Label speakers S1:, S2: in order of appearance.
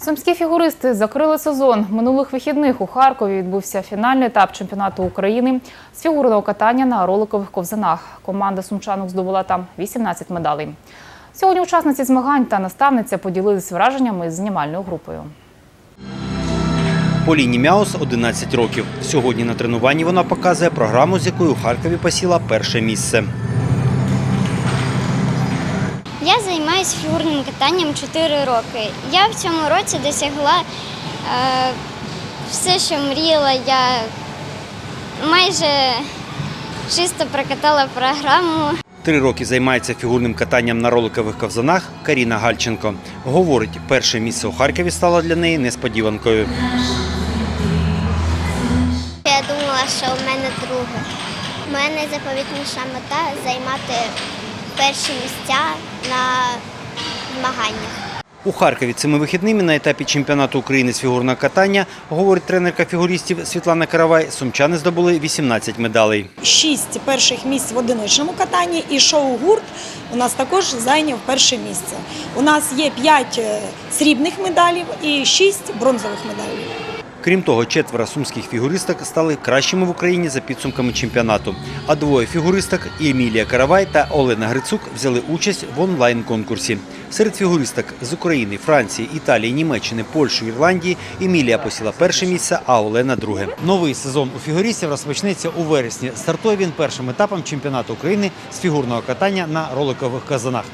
S1: Сумські фігуристи закрили сезон. Минулих вихідних у Харкові відбувся фінальний етап чемпіонату України з фігурного катання на роликових ковзанах. Команда сумчанок здобула там 18 медалей. Сьогодні учасниці змагань та наставниця поділились враженнями з знімальною групою.
S2: Поліні Мяус 11 років. Сьогодні на тренуванні вона показує програму, з якою у Харкові посіла перше місце.
S3: Я займаюся фігурним катанням 4 роки. Я в цьому році досягла е, все, що мріяла. Я майже чисто прокатала програму.
S2: Три роки займається фігурним катанням на роликових ковзанах Каріна Гальченко. Говорить, перше місце у Харкові стало для неї несподіванкою.
S3: Я думала, що в мене друге. У мене заповітніша мета займати перші місця на змаганнях.
S2: У Харкові цими вихідними на етапі чемпіонату України з фігурного катання, говорить тренерка фігуристів Світлана Каравай, сумчани здобули 18 медалей.
S4: шість перших місць в одиничному катанні і шоу-гурт у нас також зайняв перше місце. У нас є п'ять е, срібних медалів і шість бронзових медалей.
S2: Крім того, четверо сумських фігуристок стали кращими в Україні за підсумками чемпіонату. А двоє фігуристок Емілія Каравай та Олена Грицук взяли участь в онлайн-конкурсі. Серед фігуристок з України, Франції, Італії, Німеччини, Польщі, Ірландії Емілія посіла перше місце, а Олена друге. Новий сезон у фігуристів розпочнеться у вересні. Стартує він першим етапом чемпіонату України з фігурного катання на роликових казанах.